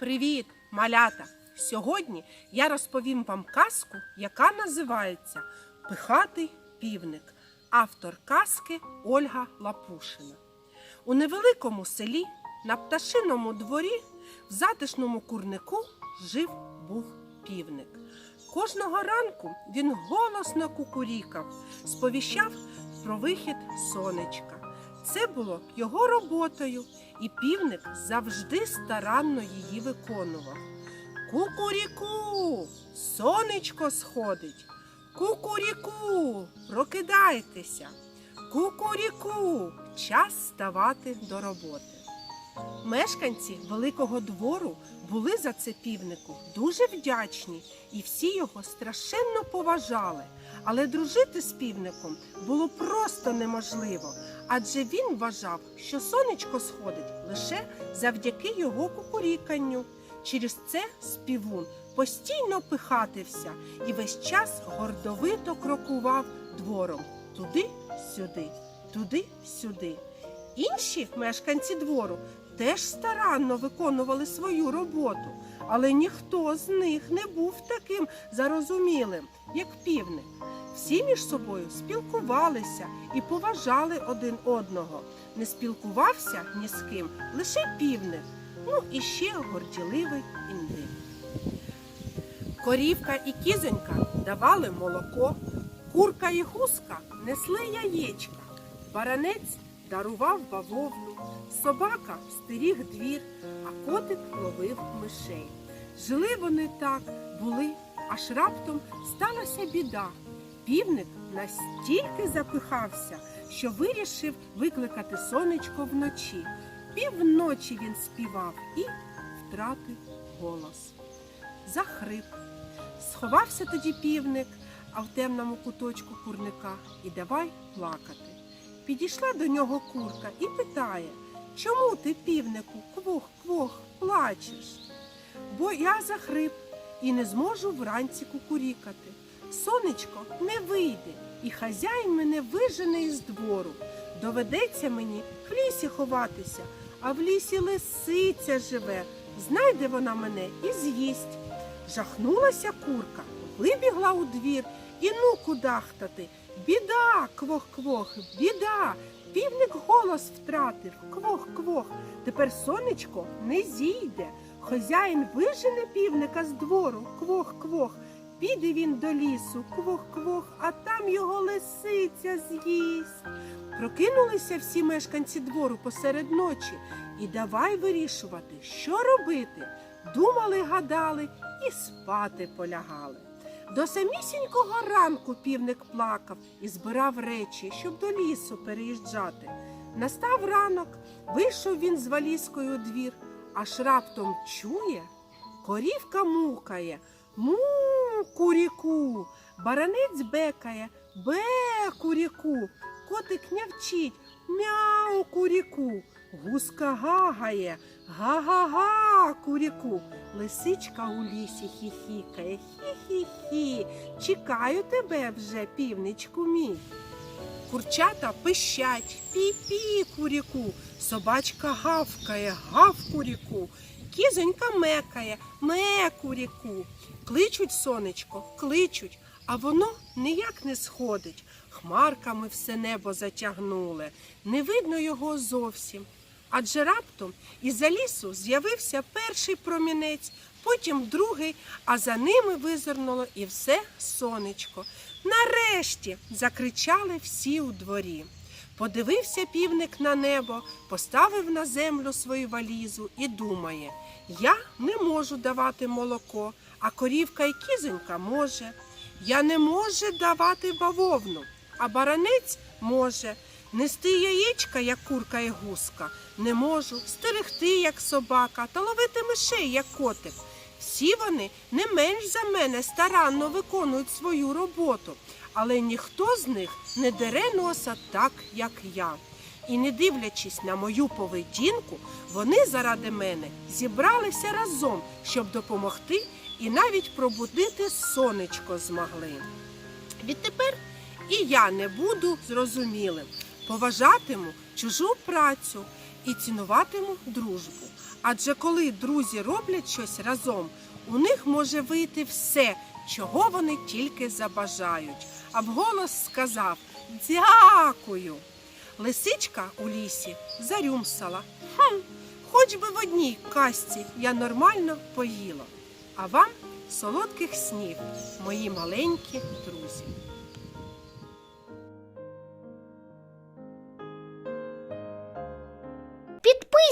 Привіт, малята! Сьогодні я розповім вам казку, яка називається Пихатий півник. Автор казки Ольга Лапушина. У невеликому селі на пташиному дворі в затишному курнику жив був півник. Кожного ранку він голосно кукурікав, сповіщав про вихід сонечка. Це було його роботою, і півник завжди старанно її виконував. Кукуріку, сонечко сходить. Кукуріку, прокидайтеся. Кукуріку, час ставати до роботи. Мешканці великого двору були за це півнику дуже вдячні, і всі його страшенно поважали. Але дружити з півником було просто неможливо, адже він вважав, що сонечко сходить лише завдяки його кукуріканню. Через це співун постійно пихатився і весь час гордовито крокував двором туди-сюди, туди-сюди. Інші мешканці двору теж старанно виконували свою роботу, але ніхто з них не був таким зарозумілим, як півник. Всі між собою спілкувалися і поважали один одного. Не спілкувався ні з ким, лише півник, ну і ще горділивий індик. Корівка і кізонька давали молоко, курка і гуска несли яєчка, баранець дарував бавовну, собака стеріг двір, а котик ловив мишей. Жили вони так, були, аж раптом сталася біда. Півник настільки запихався, що вирішив викликати сонечко вночі. Півночі він співав і втратив голос. Захрип. Сховався тоді півник, а в темному куточку курника і давай плакати. Підійшла до нього курка і питає, чому ти, півнику, квох-квох, плачеш? Бо я захрип і не зможу вранці кукурікати. Сонечко не вийде, і хазяїн мене вижене із двору. Доведеться мені в лісі ховатися, а в лісі лисиця живе. Знайде вона мене і з'їсть. Жахнулася курка, вибігла у двір і ну кудахтати. Біда, квох-квох, біда. Півник голос втратив, квох-квох. Тепер сонечко не зійде. Хазяїн вижене півника з двору, квох-квох. Піде він до лісу, квох-квох, а там його лисиця з'їсть. Прокинулися всі мешканці двору посеред ночі і давай вирішувати, що робити. Думали, гадали і спати полягали. До самісінького ранку півник плакав і збирав речі, щоб до лісу переїжджати. Настав ранок, вийшов він з валізкою у двір, аж раптом чує, корівка мукає. Му, куріку, баранець бекає, бе куріку, котик нявчить, мяу куріку, гуска гагає, га-га-га куріку. Лисичка у лісі хіхікає, хі-хі-хі. Чекаю тебе вже, півничку мій. Курчата пищать, пі-пі куріку, собачка гавкає, гав куріку, кізонька мекає, ме куріку. Кличуть сонечко, кличуть, а воно ніяк не сходить. Хмарками все небо затягнули, не видно його зовсім. Адже раптом із-за лісу з'явився перший промінець, потім другий, а за ними визирнуло і все сонечко. Нарешті закричали всі у дворі. Подивився півник на небо, поставив на землю свою валізу і думає: я не можу давати молоко, а корівка і кізонька може. Я не можу давати бавовну, а баранець може. Нести яєчка, як курка і гуска, не можу, стерегти, як собака, та ловити мишей, як котик. Всі вони не менш за мене старанно виконують свою роботу, але ніхто з них не дере носа так, як я. І не дивлячись на мою поведінку, вони заради мене зібралися разом, щоб допомогти і навіть пробудити сонечко змогли. Відтепер і я не буду зрозумілим, поважатиму чужу працю і цінуватиму дружбу. Адже коли друзі роблять щось разом, у них може вийти все, чого вони тільки забажають. А вголос сказав Дякую. Лисичка у лісі зарюмсала. Хм, хоч би в одній касці я нормально поїла. А вам солодких снів, мої маленькі друзі.